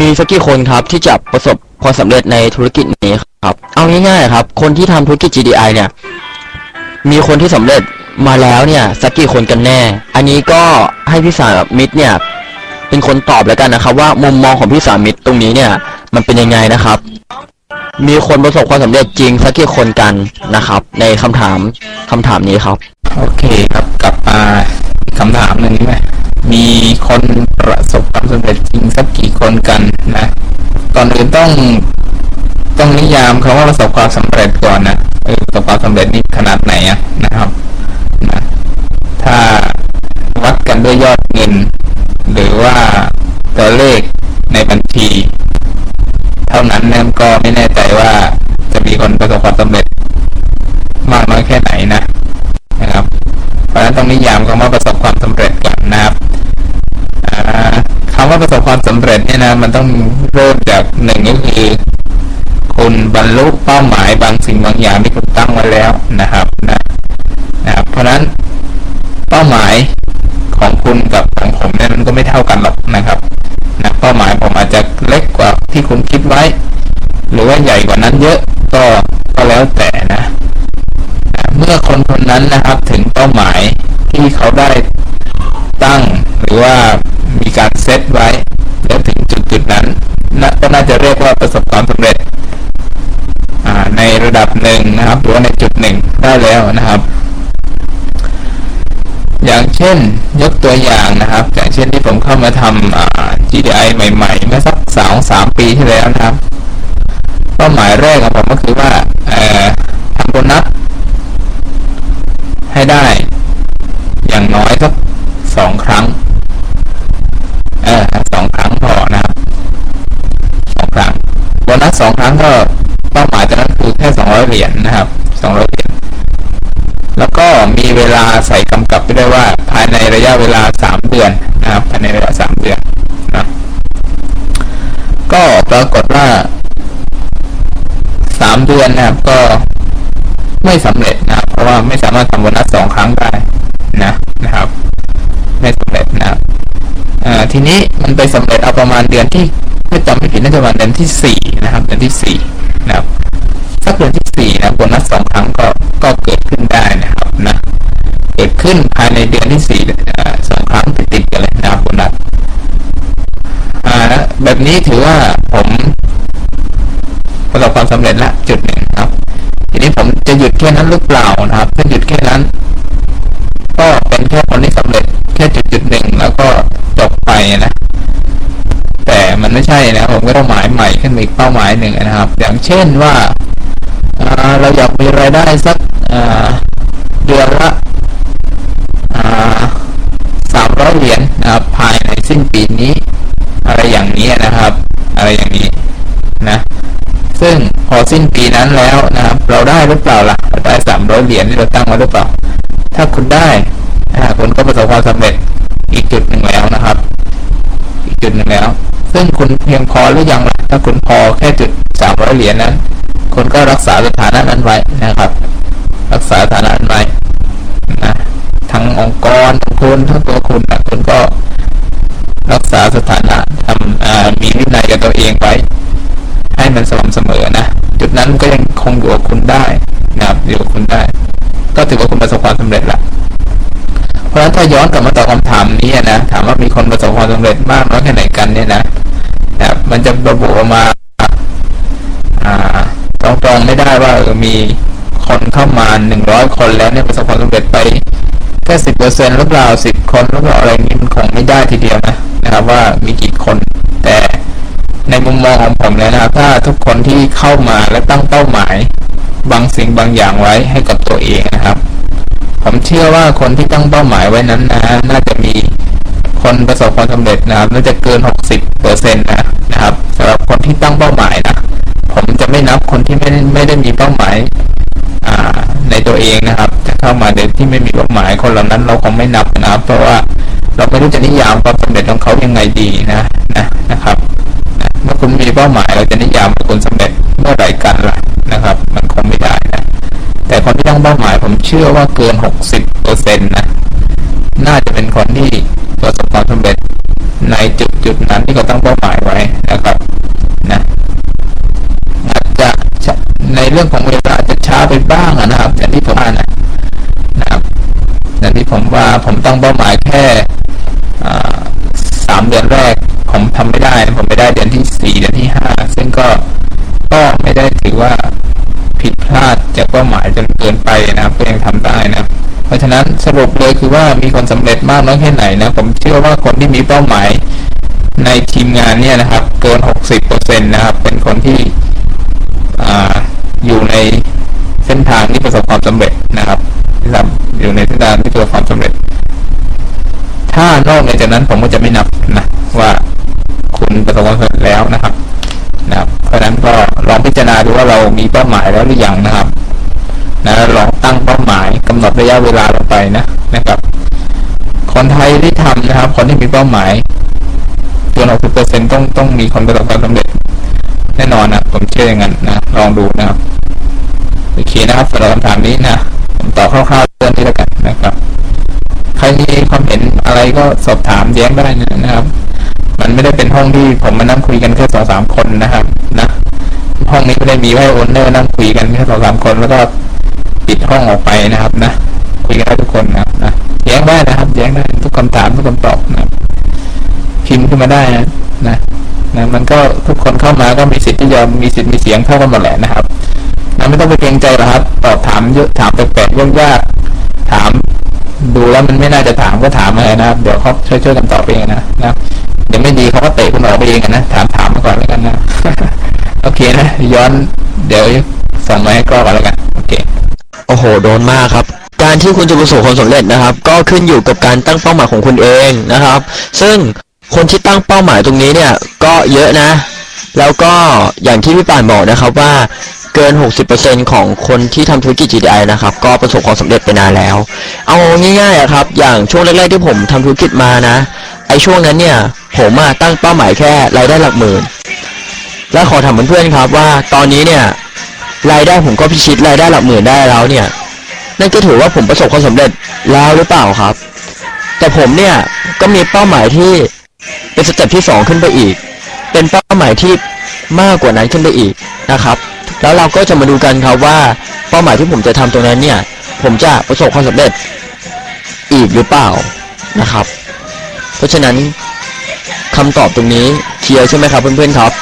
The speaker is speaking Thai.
มีสักกี่คนครับที่จะประสบความสำเร็จในธุรกิจนี้ครับ เอาง่ายๆครับ คนที่ทำธุรกิจ GDI เนี่ย มีคนที่สำเร็จมาแล้วเนี่ยสักกี่คนกันแน่ อันนี้ก็ให้พี่สามิตรเนี่ย เป็นคนตอบแล้วกันนะครับ ว่ามุมมองของพี่สามิตรตรงนี้เนี่ย มันเป็นยังไงนะครับ มีคนประสบความสำเร็จจริงสักกี่คนกันนะครับ ในคำถามคำถามนี้ครับ โอเคครับกลับมาอีกคำถามหนึ่งนะมีคนประสบความสำเร็จจริง กันนะก่อนอื่นต้องต้องนิยามคำว่าประสบความสำเร็จก่อนนะเออประสบความสำเร็จนี่ขนาดไหนอะนะครับนะถ้าวัดกันด้วยยอดเงิน หรือว่าตัวเลขในบัญชี เท่านั้นนั่นก็ไม่แน่าว่าประสบความสำเร็จเนี่ยนะมันต้องเริ่มจากหนึ่งก็คือคุณบรรลุเป้าหมายบางสิ่งบางอย่างที่คุณตั้งไว้แล้วนะครับนะนะครับเพราะฉะนั้นเป้าหมายของคุณกับของผมเนี่ยมันก็ไม่เท่ากันหรอกนะครับนะเป้าหมายผมอาจจะเล็กกว่าที่คุณคิดไว้ หรือว่าใหญ่กว่านั้นเยอะก็ก็แล้วแต่นะ เมื่อคนคนนั้นนะครับถึงเป้าหมายที่เขาได้ตั้ง หรือว่ามีการเซตไว้ แล้วถึงจุดจุดๆนั้นน่าก็น่าจะเรียกว่าประสบความสำเร็จอ่าในระดับหนึ่งนะครับ หรือว่าในจุดหนึ่ง ได้แล้วนะครับ อย่างเช่นยกตัวอย่างนะครับ อย่างเช่นที่ผมเข้ามาทำ GDI ใหม่ๆเมื่อสักสองสามปีที่แล้วนะครับเป้าหมายแรกของผมก็คือว่าทำโบนัสให้ได้อย่างน้อยสักสองครั้งเออสองครั้งพอนะครับสองครั้งโบนัสสองครั้งก็ เวลาใส่กำกับไปด้ว่าภายในระยะเวลาสามเดือนนะครับภายในระยะสามเดือนนะก็ปรากฏว่าสามเดือนนะครับก็ไม่สำเร็จนะครับเพราะว่าไม่สามารถทำโบนัสสองครั้งได้นะนะครับ ไม่สำเร็จนะครับทีนี้มันไปสำเร็จเอาประมาณเดือนที่ถ้าจำไม่ผิดน่าจะประมาณเดือนที่สี่นะครับ เดือนที่สี่นะครับสักเดือนที่สี่นะโบนัสสองครั้งก็ก็เกิดขึ้นได้นะครับนะ เกิดขึ้นภายในเดือนที่สี่สองครั้งติดๆกันเลยนะครับโบนัสอ่าแบบนี้ถือว่าผมประสบความสำเร็จละจุดหนึ่งครับ ทีนี้ผมจะหยุดแค่นั้นหรือเปล่านะครับ ถ้าหยุดแค่นั้น ก็เป็นแค่คนที่สำเร็จแค่จุดจุดหนึ่งแล้วก็จบไปนะ แต่มันไม่ใช่นะผมก็ต้องหมายใหม่ขึ้นอีกเป้าหมายหนึ่งนะครับ อย่างเช่นว่าเราอยากมีรายได้สักเดือนละ ร้อยเหรียญนะครับภายในสิ้นปีนี้ อะไรอย่างนี้นะครับ อะไรอย่างนี้นะซึ่งพอสิ้นปีนั้นแล้วนะครับ เราได้หรือเปล่าล่ะเราได้สามร้อยเหรียญที่เราตั้งไว้หรือเปล่า ถ้าคุณได้คุณก็ประสบความสำเร็จอีกจุดหนึ่งแล้วนะครับ อีกจุดหนึ่งแล้ว ซึ่งคุณเพียงพอหรือยังล่ะถ้าคุณพอแค่จุดสามร้อยเหรียญนั้นคุณก็รักษาสถานะนั้นไว้นะครับ รักษาสถานะนั้นไว้นะ ทั้งองค์กรทั้งคุณทั้งตัวคุณนะคุณก็รักษาสถานะทำมีวินัยกับตัวเองไว้ ให้มันสม่ำเสมอนะ จุดนั้นก็ยังคงอยู่กับคุณได้นะครับอยู่กับคุณได้ ก็ถือว่าคุณประสบความสำเร็จละเพราะฉะนั้นถ้าย้อนกลับมาตอบคำถามนี้นะถามว่ามีคนประสบความสำเร็จมากน้อยแค่ไหนกันเนี่ยนะนะครับมันจะระบุออกมาตรงๆไม่ได้ว่าเออมีคนเข้ามาหนึ่งร้อยคนแล้วเนี่ยประสบความสำเร็จไป ค่สิบเปอร์เซ็นต์หรือเปล่าสิบคนหรือเปล่าอะไรนี้มันคงไม่ได้ทีเดียวนะนะครับว่ามีกี่คนแต่ในมุมมองของผมแล้วนะถ้าทุกคนที่เข้ามาและตั้งเป้าหมาย บางสิ่งบางอย่างไว้ให้กับตัวเองนะครับ ผมเชื่อว่าคนที่ตั้งเป้าหมายไว้นั้นนะน่าจะมีคนประสบความสำเร็จนะครับน่าจะเกิน 60เปอร์เซ็นต์นะนะครับสำหรับคนที่ตั้งเป้าหมายนะผมจะไม่นับคนที่ไม่ไม่ได้มีเป้าหมาย ในตัวเองนะครับ จะเข้ามาโดยที่ไม่มีเป้าหมายคนเหล่านั้นเราคงไม่นับนะครับ เพราะว่าเราไม่รู้จะนิยามความสำเร็จของเขายังไงดีนะนะนะครับเมื่อคุณมีเป้าหมายเราจะนิยามว่คุณสำเร็จเมื่อไหร่กันล่ะนะครับ มันคงไม่ได้นะแต่คนที่ตั้งเป้าหมายผมเชื่อว่าเกินหกสิบเปอร์เซ็นต์นะน่าจะเป็นคนที่ประสบความสำเร็จในจุดจุดนั้นที่เขาตั้งเป้าหมายไว้นะครับนะอาจจะในเรื่องของเวลา ช้าไปบ้างนะครับอย่างที่ผมว่านะนะครับอย่างที่ผมว่าผมตั้งเป้าหมายแค่สามเดือนแรก ผมทำไม่ได้นะผมไม่ได้เดือนที่สี่เดือนที่ห้าซึ่งก็ก็ไม่ได้ถือว่าผิดพลาดจากเป้าหมายจนเกินไปนะครับก็ยังทำได้นะเพราะฉะนั้นสรุปเลยคือว่ามีคนสำเร็จมากน้อยแค่ไหนนะผมเชื่อว่าคนที่มีเป้าหมายในทีมงานเนี่ยนะครับเกิน 60%นะครับ เป็นคนที่ออยู่ใน เส้นทางที่ประสบความสำเร็จนะครับ ที่ทำอยู่ในเส้นทางที่ประสบความสำเร็จ ถ้านอกเหนือจากนั้นผมก็จะไม่นับนะว่าคุณประสบความสำเร็จแล้วนะครับนะครับ เพราะฉะนั้นก็ลองพิจารณาดูว่าเรามีเป้าหมายแล้วหรือยังนะครับนะลองตั้งเป้าหมายกำหนดระยะเวลาลงไปนะนะครับ คนไทยที่ทำนะครับ คนที่มีเป้าหมายเกิน60%ต้องต้องมีคนประสบความสำเร็จ แน่นอนนะผมเชื่ออย่างนั้นนะลองดูนะครับ โอเคนะครับสำหรับคำถามนี้นะผมตอบคร่าวๆเรื่องนี้แล้วกันนะครับ ใครมีความเห็นอะไรก็สอบถามแย้งได้นะครับ มันไม่ได้เป็นห้องที่ผมมานั่งคุยกันแค่สองสามคนนะครับนะห้องนี้ไม่ได้มีไว้ให้โอนเนอร์นั่งคุยกันแค่สองสามคนแล้วก็ปิดห้องออกไปนะครับนะคุยกันได้ทุกคนนะครับนะแย้งได้นะครับ แย้งได้ทุกคำถามทุกคำตอบนะครับพิมพ์ขึ้นมาได้นะนะนะมันก็ทุกคนเข้ามาก็มีสิทธิ์ที่จะมีสิทธิ์มีเสียงเท่ากันหมดแหละนะครับ ไม่ต้องไปเกรงใจหรอกครับ ตอบถามเยอะถามแปลกๆยากๆถามดูแล้วมันไม่น่าจะถามก็ถามมาเลยนะครับ เดี๋ยวเขาช่วยช่วยๆกันตอบเองนะนะครับเดี๋ยวไม่ดีเขาก็เตะคุณออกไปเองนะถามถามมาก่อนแล้วกันนะโอเคนะย้อนเดี๋ยวส่งมาให้กล้องก่อนแล้วกันโอเคโอ้โหโดนมากครับ การที่คุณจะประสบความสำเร็จนะครับ ก็ขึ้นอยู่กับการตั้งเป้าหมายของคุณเองนะครับ ซึ่งคนที่ตั้งเป้าหมายตรงนี้เนี่ยก็เยอะนะ แล้วก็อย่างที่พี่ป่านบอกนะครับว่า เกิน 60%ของคนที่ทำธุรกิจ GDI นะครับ ก็ประสบความสำเร็จไปนานแล้ว เอาง่ายๆอะครับ อย่างช่วงแรกๆที่ผมทำธุรกิจมานะ ไอช่วงนั้นเนี่ย ผมอะตั้งเป้าหมายแค่รายได้หลักหมื่น และขอถามเพื่อนๆครับว่าตอนนี้เนี่ยรายได้ผมก็พิชิตรายได้หลักหมื่นได้แล้วเนี่ย นั่นก็ถือว่าผมประสบความสำเร็จแล้วหรือเปล่าครับ แต่ผมเนี่ยก็มีเป้าหมายที่เป็นสเต็ปที่สองขึ้นไปอีก เป็นเป้าหมายที่มากกว่านั้นขึ้นไปอีกนะครับ แล้วเราก็จะมาดูกันครับว่าเป้าหมายที่ผมจะทำตรงนั้นเนี่ย ผมจะประสบความสำเร็จอีกหรือเปล่านะครับ เพราะฉะนั้นคำตอบตรงนี้เคลียร์ใช่ไหมครับเพื่อนๆครับ